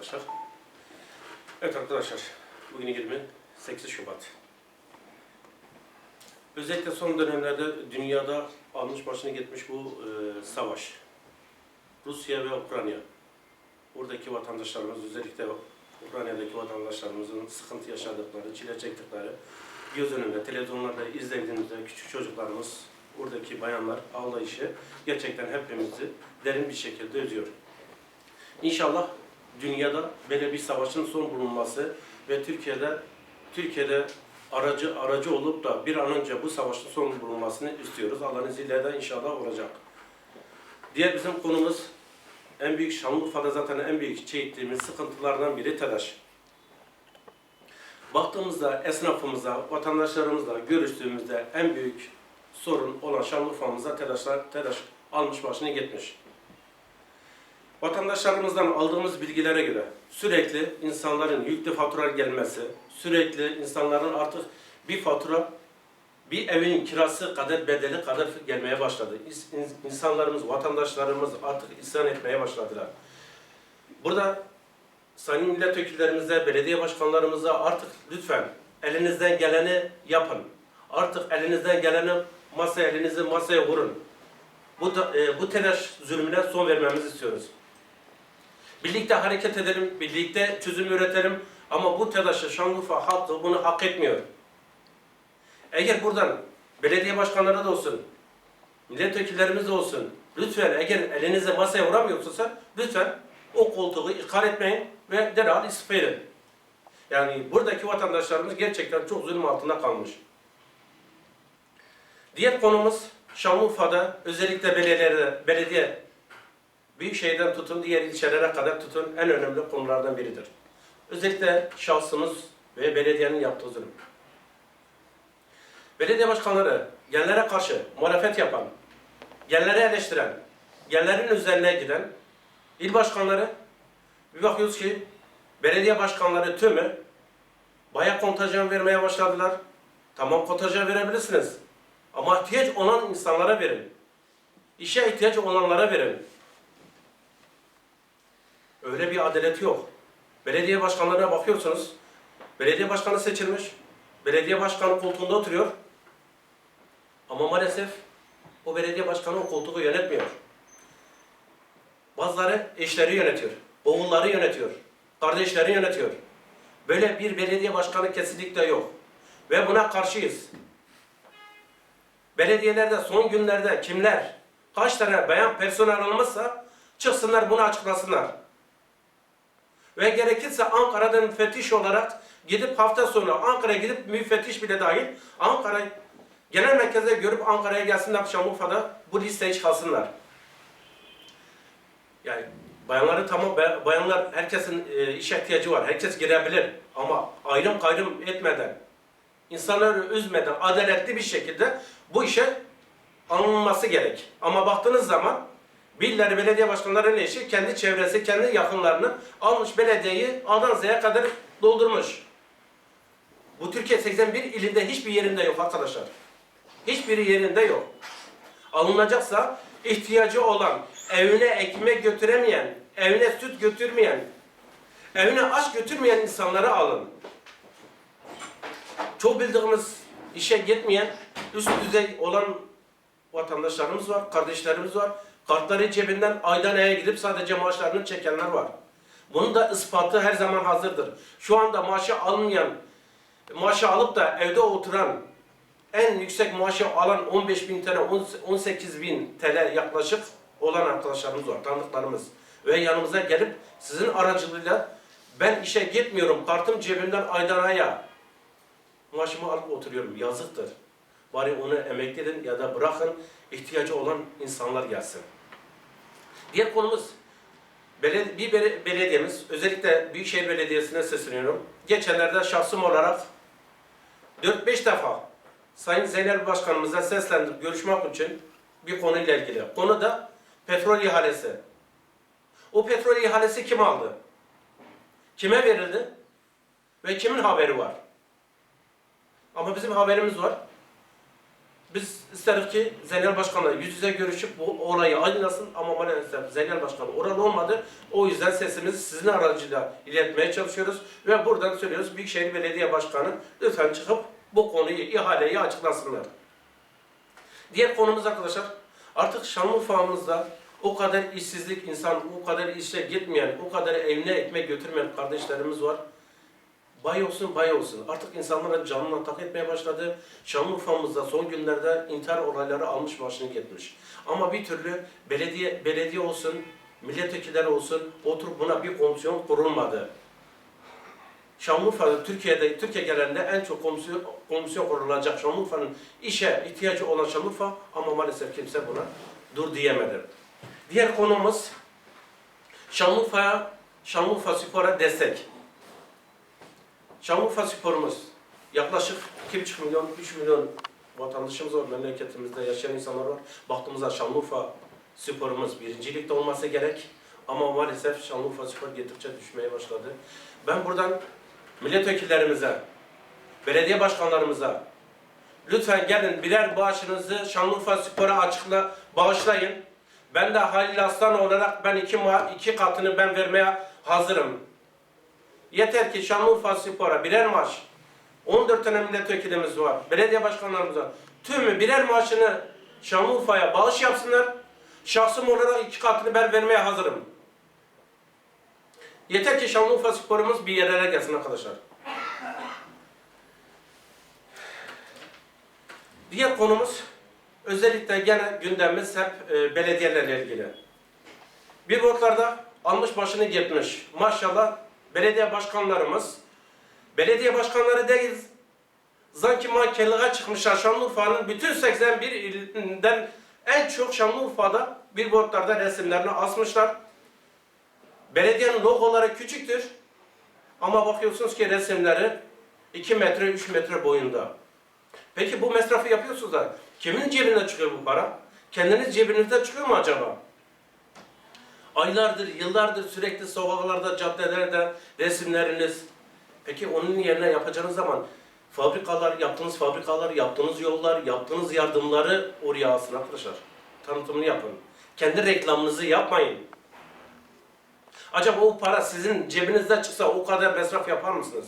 arkadaşlar. Evet arkadaşlar, bugün 28 Şubat. Özellikle son dönemlerde dünyada almış başını gitmiş bu e, savaş. Rusya ve Ukrayna. Buradaki vatandaşlarımız, özellikle Ukrayna'daki vatandaşlarımızın sıkıntı yaşadıkları, çile çektikleri göz önünde, televizyonlarda izlediğimizde küçük çocuklarımız, buradaki bayanlar ağlayışı gerçekten hepimizi derin bir şekilde üzüyor. İnşallah dünyada böyle bir savaşın son bulunması ve Türkiye'de Türkiye'de aracı aracı olup da bir an önce bu savaşın son bulunmasını istiyoruz. Allah'ın izniyle de inşallah olacak. Diğer bizim konumuz en büyük Şanlıurfa'da zaten en büyük çektiğimiz sıkıntılardan biri telaş. Baktığımızda esnafımızla, vatandaşlarımızla görüştüğümüzde en büyük sorun olan Şanlıurfa'mıza telaşlar, telaş almış başını gitmiş. Vatandaşlarımızdan aldığımız bilgilere göre sürekli insanların yüklü fatura gelmesi, sürekli insanların artık bir fatura bir evin kirası kadar bedeli kadar gelmeye başladı. İns- ins- İnsanlarımız, vatandaşlarımız artık isyan etmeye başladılar. Burada sayın milletvekillerimize, belediye başkanlarımıza artık lütfen elinizden geleni yapın. Artık elinizden geleni masaya, elinizi masaya vurun. Bu, da- e, bu telaş zulmüne son vermemizi istiyoruz. Birlikte hareket edelim, birlikte çözüm üretelim ama bu telaşı Şanlıurfa halkı bunu hak etmiyor. Eğer buradan belediye başkanları da olsun, milletvekillerimiz de olsun, lütfen eğer elinize masaya vuramıyorsa lütfen o koltuğu ikal etmeyin ve derhal istifa edin. Yani buradaki vatandaşlarımız gerçekten çok zulüm altında kalmış. Diğer konumuz Şanlıurfa'da özellikle belediyelerde, belediye Büyükşehir'den tutun diğer ilçelere kadar tutun en önemli konulardan biridir. Özellikle şahsımız ve belediyenin yaptığı zulüm. Belediye başkanları genlere karşı muhalefet yapan, genleri eleştiren, genlerin üzerine giden il başkanları bir bakıyoruz ki belediye başkanları tümü bayağı kontajan vermeye başladılar. Tamam kontajan verebilirsiniz. Ama ihtiyaç olan insanlara verin. İşe ihtiyaç olanlara verin. Öyle bir adalet yok. Belediye başkanlarına bakıyorsunuz. Belediye başkanı seçilmiş. Belediye başkanı koltuğunda oturuyor. Ama maalesef o belediye başkanı o koltuğu yönetmiyor. Bazıları eşleri yönetiyor. Oğulları yönetiyor. Kardeşleri yönetiyor. Böyle bir belediye başkanı kesinlikle yok. Ve buna karşıyız. Belediyelerde son günlerde kimler, kaç tane bayan personel alınmışsa çıksınlar bunu açıklasınlar. Ve gerekirse Ankara'dan müfettiş olarak gidip hafta sonu Ankara'ya gidip müfettiş bile dahil Ankara genel merkeze görüp Ankara'ya gelsinler Şanlıurfa'da bu listeye çıkalsınlar. Yani bayanları tamam bayanlar herkesin e, iş ihtiyacı var. Herkes girebilir ama ayrım kayrım etmeden insanları üzmeden adaletli bir şekilde bu işe alınması gerek. Ama baktığınız zaman birileri belediye başkanlarının eşi kendi çevresi, kendi yakınlarını almış belediyeyi A'dan Z'ye kadar doldurmuş. Bu Türkiye 81 ilinde hiçbir yerinde yok arkadaşlar. Hiçbir yerinde yok. Alınacaksa ihtiyacı olan, evine ekmek götüremeyen, evine süt götürmeyen, evine aş götürmeyen insanları alın. Çok bildiğimiz işe gitmeyen, üst düzey olan vatandaşlarımız var, kardeşlerimiz var. Kartları cebinden aydan aya gidip sadece maaşlarını çekenler var. Bunun da ispatı her zaman hazırdır. Şu anda maaşı almayan, maaşı alıp da evde oturan, en yüksek maaşı alan 15 bin TL, 18 bin TL yaklaşık olan arkadaşlarımız var, tanıdıklarımız. Ve yanımıza gelip sizin aracılığıyla ben işe gitmiyorum, kartım cebimden aydan aya maaşımı alıp oturuyorum. Yazıktır. Bari onu emekli edin ya da bırakın ihtiyacı olan insanlar gelsin. Diğer konumuz bir bele- belediyemiz, özellikle Büyükşehir Belediyesi'ne sesleniyorum. Geçenlerde şahsım olarak 4-5 defa Sayın Zeynel Başkanımıza seslendik görüşmek için bir konuyla ilgili. Konu da petrol ihalesi. O petrol ihalesi kim aldı? Kime verildi? Ve kimin haberi var? Ama bizim haberimiz var. Biz isteriz ki Zeynel Başkan'la yüz yüze görüşüp bu olayı aydınlasın ama maalesef Zeynel Başkan oralı olmadı. O yüzden sesimizi sizin aracıyla iletmeye çalışıyoruz ve buradan söylüyoruz Büyükşehir Belediye Başkanı lütfen çıkıp bu konuyu, ihaleyi açıklasınlar. Diğer konumuz arkadaşlar artık Şanlıurfa'mızda o kadar işsizlik insan, o kadar işe gitmeyen, o kadar evine ekmek götürmeyen kardeşlerimiz var. Bay olsun bay olsun. Artık insanlara canına tak etmeye başladı. Şanlıurfa'mızda son günlerde intihar olayları almış başını gitmiş. Ama bir türlü belediye belediye olsun, milletvekilleri olsun oturup buna bir komisyon kurulmadı. Şanlıurfa'da Türkiye'de Türkiye genelinde en çok komisyon, komisyon kurulacak Şanlıurfa'nın işe ihtiyacı olan Şanlıurfa ama maalesef kimse buna dur diyemedi. Diğer konumuz Şanlıurfa'ya Şanlıurfa Spor'a destek. Şanlıurfa Spor'umuz yaklaşık 2,5 milyon, 3 milyon vatandaşımız var. Memleketimizde yaşayan insanlar var. Baktığımızda Şanlıurfa Spor'umuz birincilikte olması gerek. Ama maalesef Şanlıurfa Spor gittikçe düşmeye başladı. Ben buradan milletvekillerimize, belediye başkanlarımıza lütfen gelin birer bağışınızı Şanlıurfa Spor'a açıkla bağışlayın. Ben de Halil Aslan olarak ben iki, iki katını ben vermeye hazırım. Yeter ki Şanlıurfa Spor'a birer maaş. 14 tane milletvekilimiz var. Belediye başkanlarımız var. Tümü birer maaşını Şanlıurfa'ya bağış yapsınlar. Şahsım olarak iki katını ben vermeye hazırım. Yeter ki Şanlıurfa sporumuz bir yerlere gelsin arkadaşlar. Diğer konumuz özellikle gene gündemimiz hep e, belediyelerle ilgili. Billboardlarda almış başını gitmiş. Maşallah belediye başkanlarımız, belediye başkanları değil, sanki mankenliğe çıkmışlar. Şanlıurfa'nın bütün 81 ilinden en çok Şanlıurfa'da billboardlarda resimlerini asmışlar. Belediyenin logoları küçüktür. Ama bakıyorsunuz ki resimleri 2 metre, 3 metre boyunda. Peki bu masrafı yapıyorsunuz da kimin cebine çıkıyor bu para? Kendiniz cebinizde çıkıyor mu acaba? Aylardır, yıllardır sürekli sokaklarda, caddelerde resimleriniz. Peki onun yerine yapacağınız zaman fabrikalar, yaptığınız fabrikalar, yaptığınız yollar, yaptığınız yardımları oraya alsın arkadaşlar. Tanıtımını yapın. Kendi reklamınızı yapmayın. Acaba o para sizin cebinizde çıksa o kadar masraf yapar mısınız?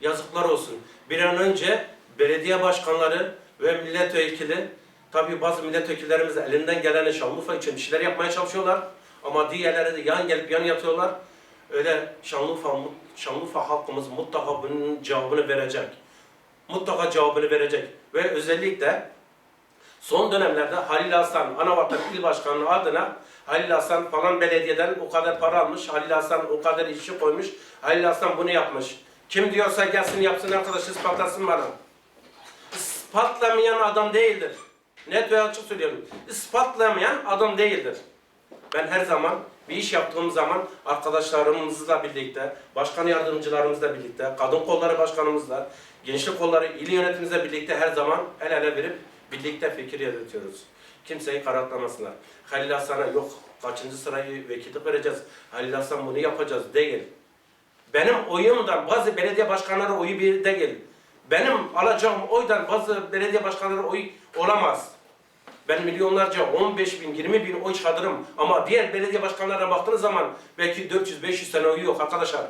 Yazıklar olsun. Bir an önce belediye başkanları ve milletvekili, tabii bazı milletvekillerimiz elinden geleni Şanlıurfa için bir yapmaya çalışıyorlar. Ama diğerleri de yan gelip yan yatıyorlar. Öyle Şanlıurfa, Şanlıurfa halkımız mutlaka bunun cevabını verecek. Mutlaka cevabını verecek. Ve özellikle Son dönemlerde Halil Hasan, Anavatan İl Başkanlığı adına Halil Hasan falan belediyeden o kadar para almış, Halil Hasan o kadar işçi koymuş, Halil Hasan bunu yapmış. Kim diyorsa gelsin yapsın arkadaş ispatlasın bana. İspatlamayan adam değildir. Net ve açık söylüyorum. İspatlamayan adam değildir. Ben her zaman bir iş yaptığım zaman arkadaşlarımızla birlikte, başkan yardımcılarımızla birlikte, kadın kolları başkanımızla, gençlik kolları il yönetimimizle birlikte her zaman el ele verip birlikte fikir yürütüyoruz. Kimseyi karartlamasınlar. Halil Hasan'a yok kaçıncı sırayı vekillik vereceğiz. Halil Hasan bunu yapacağız değil. Benim oyumdan bazı belediye başkanları oyu bir değil. Benim alacağım oydan bazı belediye başkanları oy olamaz. Ben milyonlarca 15 bin, 20 bin oy çadırım. Ama diğer belediye başkanlarına baktığınız zaman belki 400-500 tane oyu yok arkadaşlar.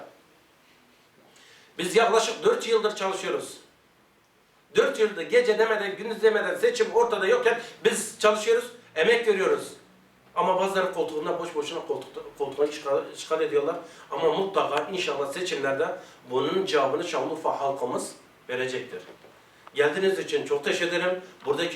Biz yaklaşık 4 yıldır çalışıyoruz. 4 yıldır gece demeden, gündüz demeden seçim ortada yokken biz çalışıyoruz, emek veriyoruz. Ama bazıları koltuğunda boş boşuna koltukta, koltuğuna işgal, işgal ediyorlar. Ama mutlaka inşallah seçimlerde bunun cevabını Şanlıurfa halkımız verecektir. Geldiğiniz için çok teşekkür ederim. Buradaki